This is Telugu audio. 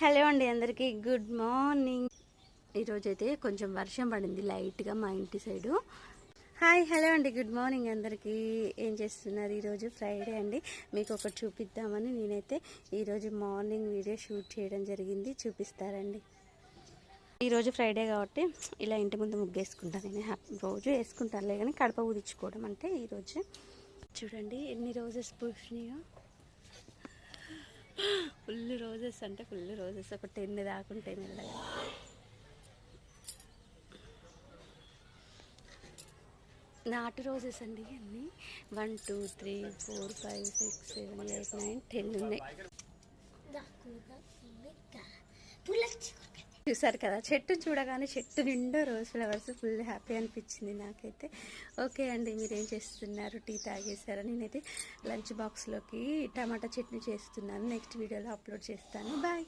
హలో అండి అందరికీ. గుడ్ మార్నింగ్ ఈరోజైతే కొంచెం వర్షం పడింది లైట్గా మా ఇంటి సైడు. హాయ్ హలో అండి. గుడ్ మార్నింగ్ అందరికీ. ఏం చేస్తున్నారు ఈరోజు? ఫ్రైడే అండి. మీకు ఒకటి చూపిద్దామని నేనైతే ఈరోజు మార్నింగ్ వీడియో షూట్ చేయడం జరిగింది. చూపిస్తారండి. ఈరోజు ఫ్రైడే కాబట్టి ఇలా ఇంటి ముందు ముగ్గేసుకుంటాను నేను హ్యాపీ రోజు వేసుకుంటానులే కానీ కడప ఊదించుకోవడం అంటే ఈరోజు. చూడండి ఎన్ని రోజెస్ పూసినాయో. రోజెస్ అంటే ఫుల్ రోజెస్. ఒక టెన్ దాకుంటాయి మెల్లగా. నాటు రోజెస్ అండి అన్నీ. One two three four five six seven eight nine ten ఉన్నాయి. చూసారు కదా చెట్టు చూడగానే చెట్టు నిండా రోజ్ ఫ్లవర్స్ ఫుల్ హ్యాపీ అనిపించింది నాకైతే. ఓకే అండి మీరు ఏం చేస్తున్నారు? టీ తాగేసారా నేనైతే లంచ్ బాక్స్లోకి టమాటా చట్నీ చేస్తున్నాను. నెక్స్ట్ వీడియోలో అప్లోడ్ చేస్తాను. బాయ్.